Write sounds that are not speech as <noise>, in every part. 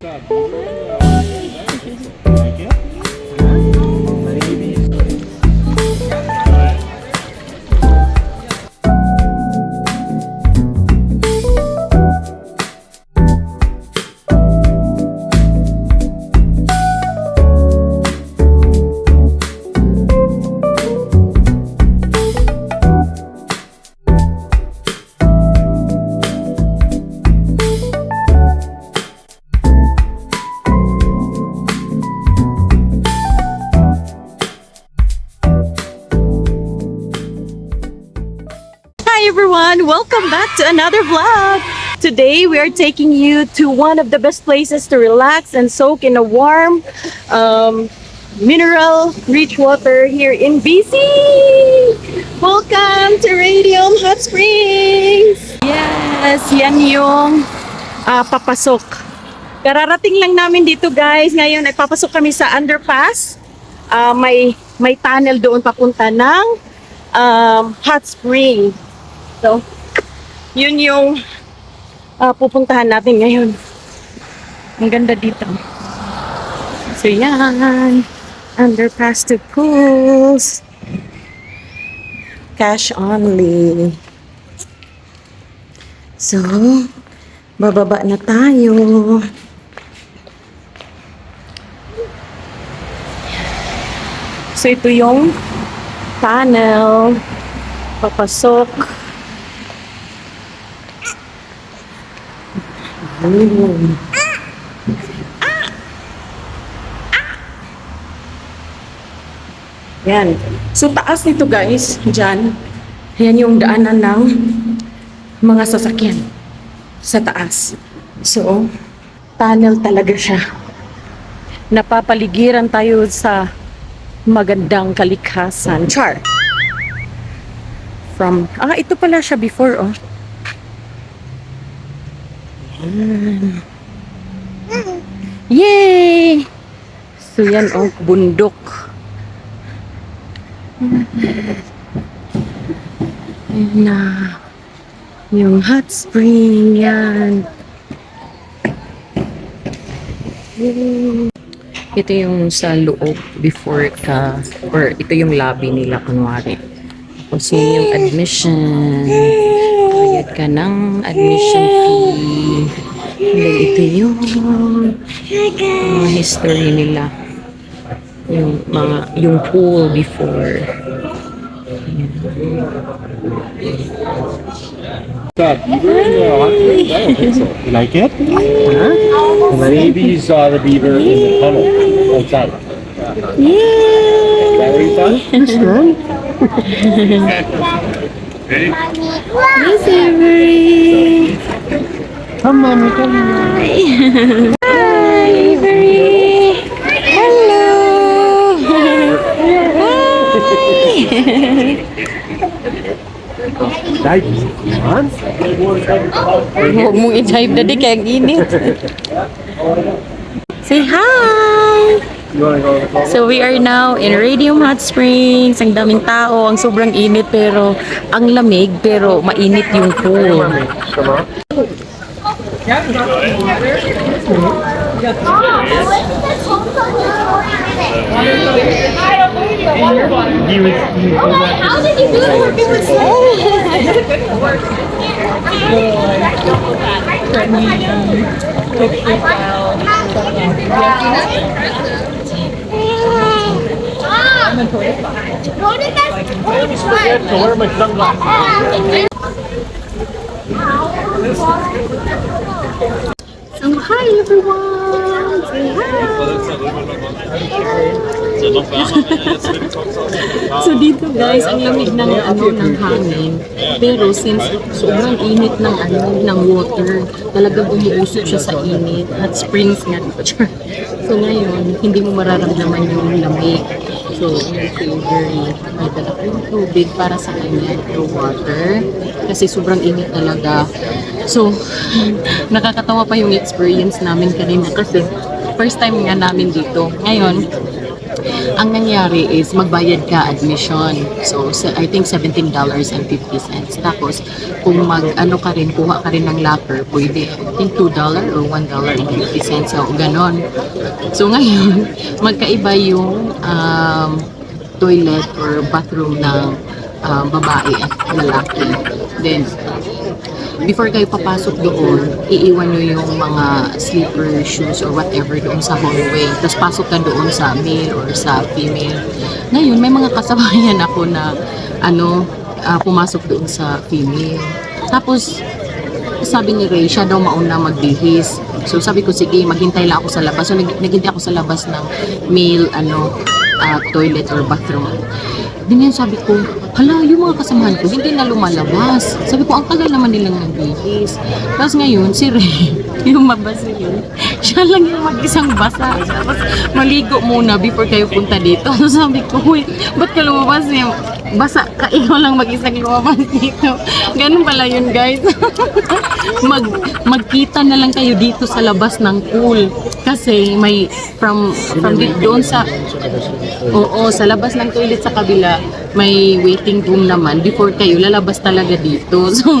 Hi everyone, welcome back to another vlog. Today we are taking you to one of the best places to relax and soak in a warm, um, mineral rich water here in BC. Welcome to Radium Hot Springs. Yes, yan yung ah, papasok. Kararating lang namin dito guys. Ngayon ay kami sa underpass. Ah, may may tunnel doon papunta ng um, hot spring. So, yun yung ah, pupuntahan natin ngayon. Ang ganda dito. So, yan. Underpass to pools. Cash only. So, bababa na tayo. So, ito yung tunnel. Papasok. Boom. Yan. So, taas nito guys, dyan. Yan yung daanan ng mga sasakyan sa taas. So, tunnel talaga siya. Napapaligiran tayo sa magandang kalikhasan. Char. From, ah, ito pala siya before, oh. Yan. Yay! So, yan, oh, bundok. Yan na. Yung hot spring, yan. Ito yung sa loob before ka, or ito yung lobby nila, kunwari. Yung admission. Bayad ka ng admission fee. Then ito yung mga history nila. Yung mga, yung pool before. So. You like it? Huh? Maybe you saw the beaver in the tunnel outside. Yay! Is that what you thought? Ready? Yes, Avery! Come mommy, come on. Hi, Avery! Hello! Hi! Dive. Huwag mong i-dive na di kaya ang init. Say hi! So we are now in Radium Hot Springs. Ang daming tao, ang sobrang init pero ang lamig pero mainit yung pool. How did you do it to wear my sunglasses. So hi everyone! So dito guys, ang lamig ng ano ng hangin. Pero since sobrang init ng ano ng water, talagang umuusok siya sa init. At springs nga dito. so ngayon, hindi mo mararamdaman yung lamig. So, yung very may dala ko yung tubig para sa kanya, yung water. Kasi sobrang init talaga. So, <laughs> nakakatawa pa yung experience namin kanina kasi first time nga namin dito. Ngayon, ang nangyari is magbayad ka admission. So, I think $17.50. Tapos, kung mag, ano ka rin, kuha ka rin ng locker, pwede, I think $2 or $1.50. So, ganon. So, ngayon, <laughs> magkaiba yung um, toilet or bathroom ng um, babae at lalaki. Then, before kayo papasok doon, iiwan nyo yung mga slipper shoes or whatever doon sa hallway. Tapos pasok ka doon sa male or sa female. Ngayon, may mga kasabayan ako na ano, ah, pumasok doon sa female. Tapos, sabi ni Ray, siya daw mauna magbihis. So sabi ko, sige, maghintay lang ako sa labas. So nag naghintay ako sa labas ng male ano, ah, toilet or bathroom. Di ngayon sabi ko, hala, yung mga kasamahan ko, hindi na lumalabas. Sabi ko, ang tagal naman nilang nagbihis. Tapos ngayon, si Ray, <laughs> yung mabasa yun, siya lang yung mag-isang basa. Tapos maligo muna before kayo punta dito. <laughs> So sabi ko, huy, ba't ka lumabas basa ka, lang mag-isang lumabas dito. Ganun pala yun, guys. <laughs> Mag, magkita na lang kayo dito sa labas ng pool. Kasi may, from, from doon sa, Oo, sa labas ng toilet sa kabila, may waiting room naman. Before kayo, lalabas talaga dito. <laughs> So,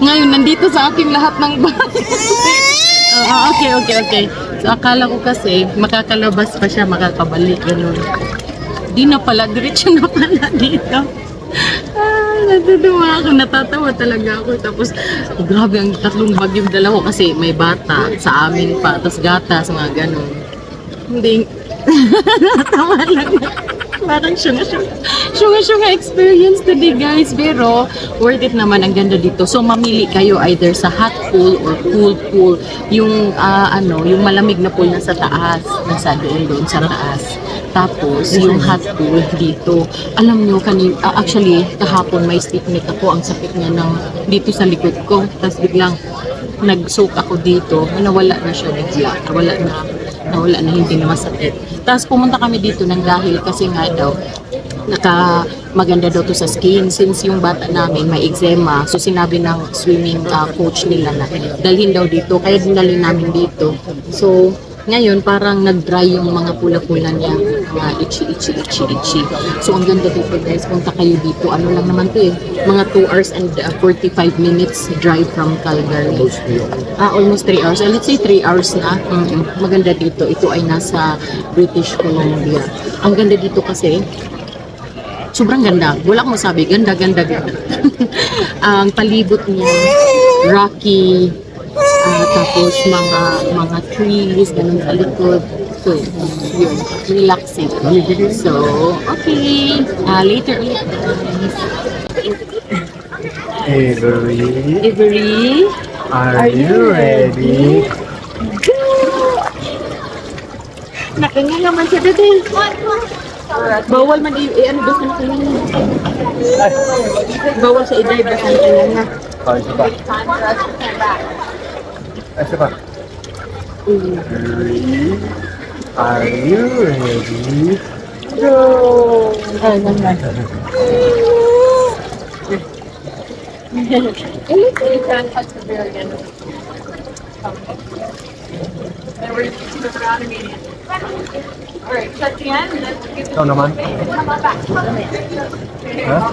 ngayon, nandito sa aking lahat ng bahay. <laughs> Ah, okay, okay, okay. So, akala ko kasi, makakalabas pa siya, makakabalik, ganun. Di na pala, diretso na pala dito. Ah, natutuwa ako, natatawa talaga ako. Tapos, oh, grabe, ang tatlong bag yung dala kasi may bata sa amin pa, tapos gatas, mga ganun. Hindi, <laughs> natawa lang. Parang syunga-syunga. Syunga-syunga experience today, guys. Pero, worth it naman. Ang ganda dito. So, mamili kayo either sa hot pool or cool pool. Yung, ah, ano, yung malamig na pool na sa taas. Nasa doon doon sa taas. Tapos, yung hot pool dito. Alam nyo, kanin, ah, actually, kahapon may stiff neck ako. Ang sakit niya ng, dito sa likod ko. Tapos biglang, nag-soak ako dito. Nawala na siya bigla. Nawala na nawala na hindi na masakit. Tapos pumunta kami dito ng dahil kasi nga daw naka maganda daw to sa skin since yung bata namin may eczema so sinabi ng swimming uh, coach nila na dalhin daw dito kaya dinali namin dito so ngayon parang nag-dry yung mga pula-pula niya mga itchy itchy itchy itchy so ang ganda dito guys punta kayo dito ano lang naman to eh mga 2 hours and uh, 45 minutes drive from Calgary Ah, almost 3 hours. Uh, let's say 3 hours na. Mm, Maganda dito. Ito ay nasa British Columbia. Ang ganda dito kasi, sobrang ganda. Wala akong masabi. Ganda, ganda, ganda. <laughs> Ang palibot niya, rocky, ah, tapos mga mga trees, ganun sa likod. So, yun, relaxing. So, okay. Ah, later ulit, guys. Avery, Avery, are you ready? nakanga naman siya dito. Bawal man i, i ano basta na kanya. Bawal siya i-drive basta na kanya That's about it. Three. Are you ready? Go! Ay, lang lang. Anything the bear again. Then we're going to oh, keep around immediately. All right, shut the end and then we'll give No, no, man. Come on back. Huh?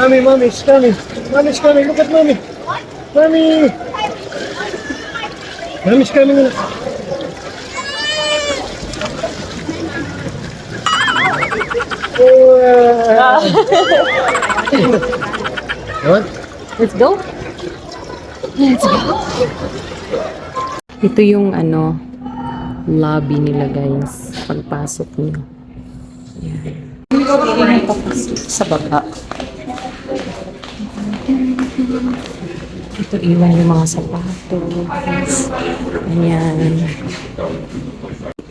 Mommy, mommy, it's coming. Mommy's coming. Look at mommy. Mommy. Mommy's coming. What? Let's go. Let's go. Ito yung ano, lobby nila guys. Pagpasok niyo. Yan. Papasok sa baba. Ito iwan yung mga sapatos. Ayan.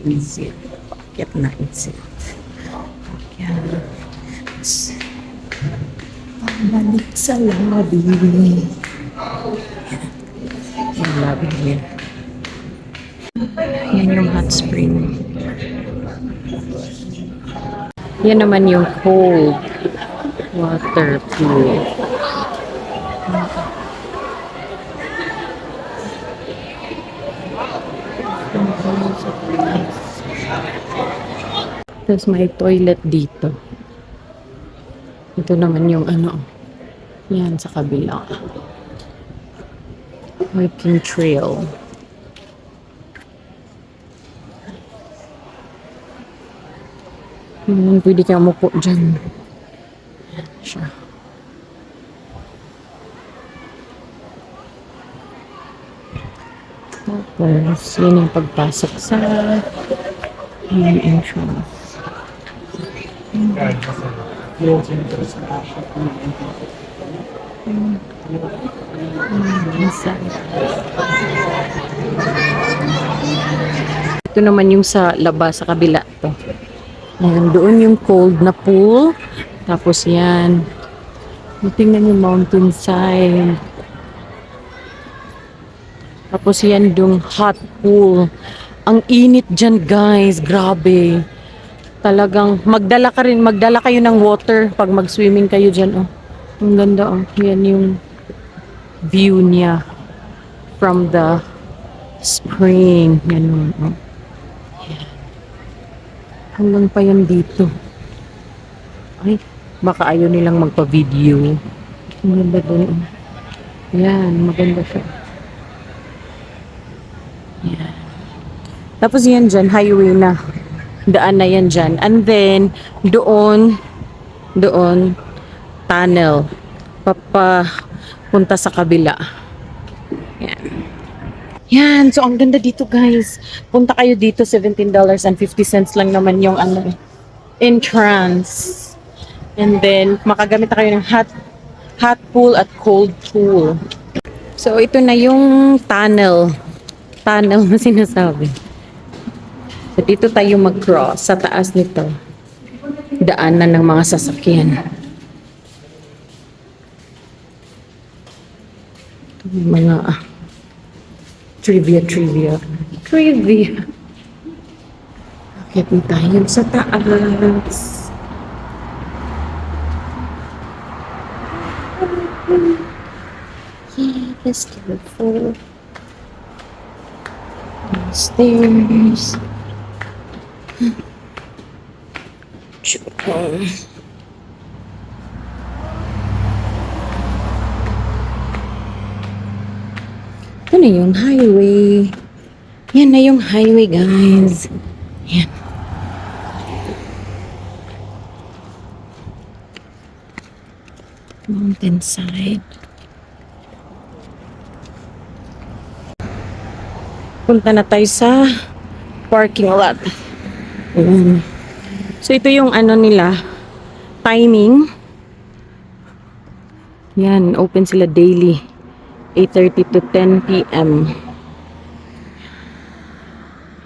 Exit. Pakyat na exit. Ayan. Balik sa lobby. Yung lobby niya. Yan yung hot spring. Yan naman yung cold water pool. Tapos may toilet dito. Ito naman yung ano. Yan sa kabila. Hiking trail. Hmm, pwede ka umupo dyan. Yan siya. Tapos, yun yung pagpasok sa main entrance. Ito naman yung sa labas, sa kabila to. Ayan, doon yung cold na pool. Tapos yan. Tingnan yung mountainside. Tapos yan yung hot pool. Ang init dyan guys. Grabe. Talagang magdala ka rin. Magdala kayo ng water pag mag-swimming kayo dyan. Oh. Ang ganda oh. Yan yung view niya from the spring. Yan oh. Yan. Hanggang pa yan dito. Ay, baka ayaw nilang magpa-video. Ang ganda dun. oh. Yan, maganda siya. Yan. Tapos yan dyan, highway na. Daan na yan dyan. And then, doon, doon, tunnel. Papa, punta sa kabila. Yan. Yan. So, ang ganda dito, guys. Punta kayo dito, $17.50 lang naman yung ano, entrance. And then, makagamit kayo ng hot, hot pool at cold pool. So, ito na yung tunnel. Tunnel na sinasabi. So, dito tayo mag-cross sa taas nito. Daanan ng mga sasakyan. Ito mga ah, trivia, trivia. Trivia. Akit na tayo sa taas. Yeah, let's careful. Stairs. Chukong. Ito na yung highway. Yan na yung highway, guys. Yan. Mountainside. Punta na tayo sa parking lot. Ayan. So, ito yung ano nila, timing. Yan, open sila daily. 8.30 to 10 p.m.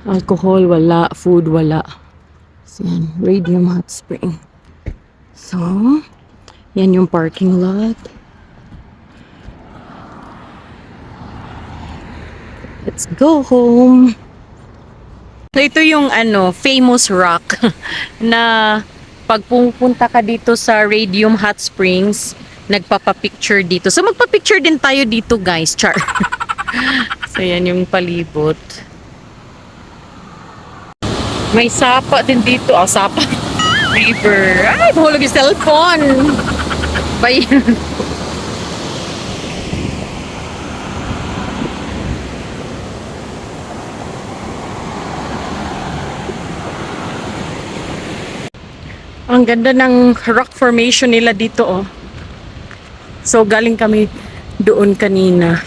Alcohol, wala. Food, wala. So, yan, Radium Hot Spring. So, yan yung parking lot. Let's go home. So, ito yung ano, famous rock <laughs> na pag pupunta ka dito sa Radium Hot Springs, nagpapapicture dito. So, magpapicture din tayo dito, guys. Char. <laughs> so, yan yung palibot. May sapa din dito. Oh, sapa. <laughs> River. Ay, mahulog yung cellphone. Bye. Ang ganda ng rock formation nila dito, oh. So, galing kami doon kanina.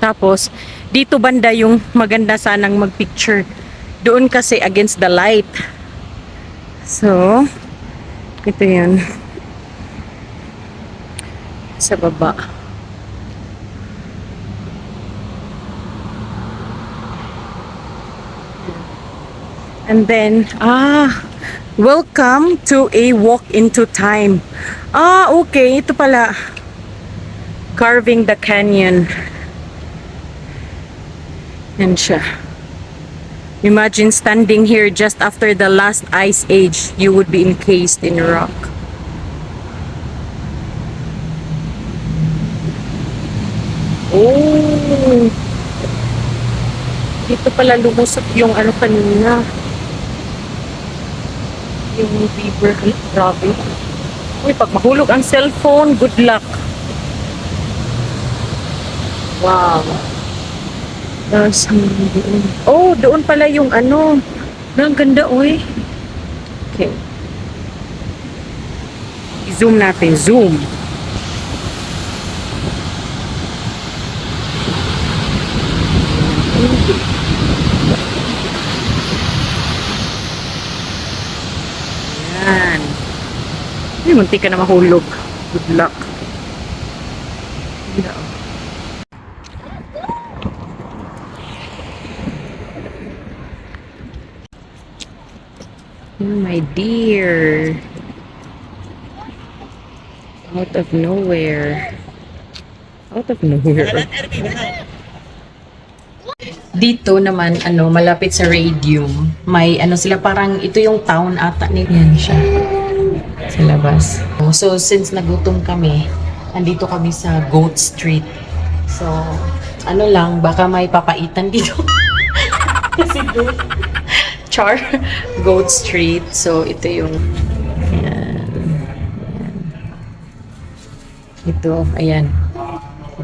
Tapos, dito banda yung maganda sanang magpicture. Doon kasi against the light. So, ito yun. Sa baba. And then, ah, welcome to a walk into time. Ah, okay. Ito pala. Carving the canyon. Yan siya. Imagine standing here just after the last ice age. You would be encased in rock. Oh! Dito pala lumusot yung ano kanina. Yung beaver. Ay, grabe. Uy, pag mahulog ang cellphone, good luck. Wow. Tapos. Oh, doon pala yung ano. Ang ganda, uy. Okay. Zoom natin. Zoom. Yan. Ay, munti ka na mahulog. Good luck. Ganda, oh. My dear. Out of nowhere. Out of nowhere. Dito naman, ano, malapit sa Radium, may ano sila parang, ito yung town ata ni Yan siya. Sa labas. So, since nagutom kami, andito kami sa Goat Street. So, ano lang, baka may papaitan dito. <laughs> Kasi goat. Char. Goat Street. So, ito yung ayan. ayan. Ito, ayan.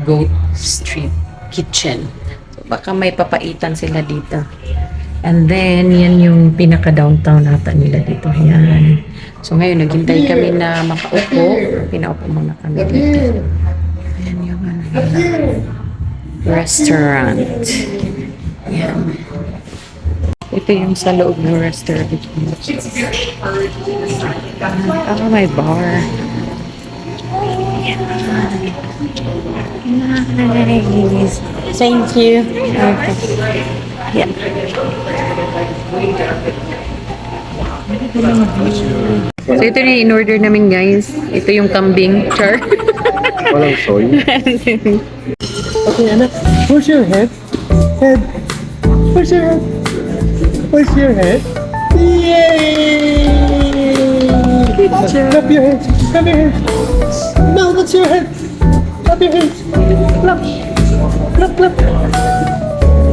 Goat Street Kitchen. So, baka may papaitan sila dito. And then, yan yung pinaka-downtown ata nila dito. Ayan. So, ngayon, naghintay kami na makaupo. Pinaupo muna kami dito. Ayan yung ano, restaurant. Ayan. Ito yung sa loob ng restaurant. Ah, may bar. Nice. Thank you. Okay. Yeah. So ito na in-order namin guys. Ito yung kambing. Char. Walang soy. <laughs> Okay, anak. Where's your head? Head. Where's your head? Where's your head? Yay! Clap your hands. Clap your hands. No, that's your head. Clap your hands. Clap. Clap, clap.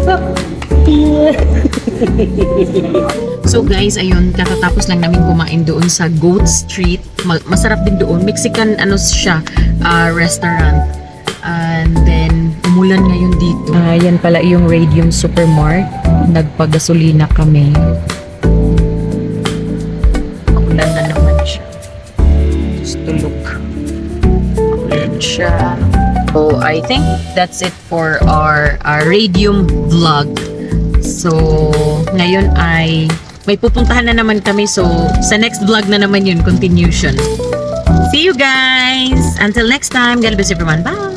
Clap. Yeah. <laughs> So guys, ayun, katatapos lang namin kumain doon sa Goat Street. Ma- masarap din doon. Mexican ano siya, ah, restaurant. And then, umulan ngayon dito. Ayan pala yung Radium Supermart. Nagpagasolina kami. Umulan na naman siya. Just to look. Ayan siya. So, I think that's it for our, our Radium vlog. So, ngayon ay may pupuntahan na naman kami. So, sa next vlog na naman yun, continuation. See you guys! Until next time, God bless everyone. Bye!